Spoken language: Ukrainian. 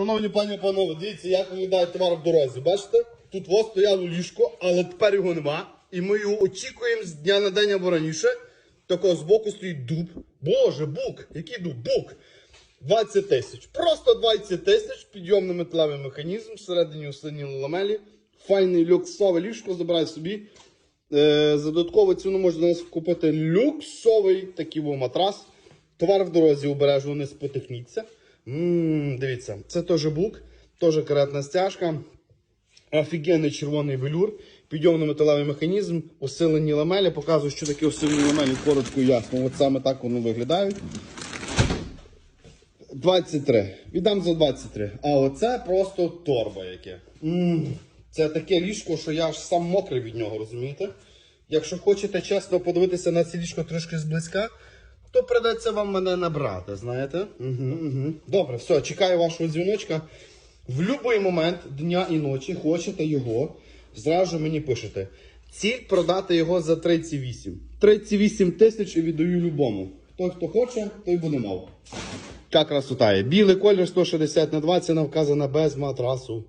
Шановні пані і панове, дивіться, як виглядає товар в дорозі. Бачите? Тут ось стояло ліжко, але тепер його нема. І ми його очікуємо з дня на день або раніше. Такого збоку стоїть дуб. Боже, бук! Який дуб? Бук! 20 тисяч. Просто 20 тисяч, підйомний металевий механізм, всередині усиніли ламелі. Файний люксове ліжко, забирай собі. Е, за додаткову ціну можна нас купити люксовий такий матрас. Товар в дорозі обережно не спотихніться. М, Дивіться, це теж бук, теж каретна стяжка. Офігенний червоний велюр, підйомно-металевий механізм, усилені ламелі. Показую, що таке усилені ламелі, коротко і ясно. От саме так вони виглядають. 23. Віддам за 23. А оце просто торба яке. м Це таке ліжко, що я аж сам мокрий від нього, розумієте? Якщо хочете чесно подивитися на це ліжко трошки зблизька, то придеться вам мене набрати, знаєте? Угу, угу. Добре, все, чекаю вашого дзвіночка. В будь-який момент дня і ночі хочете його, зразу мені пишете. Ціль продати його за 38. 38 тисяч і віддаю любому. Той, хто хоче, той буде мав. Яка красота є. Білий колір 160 на 20, вона вказана без матрасу.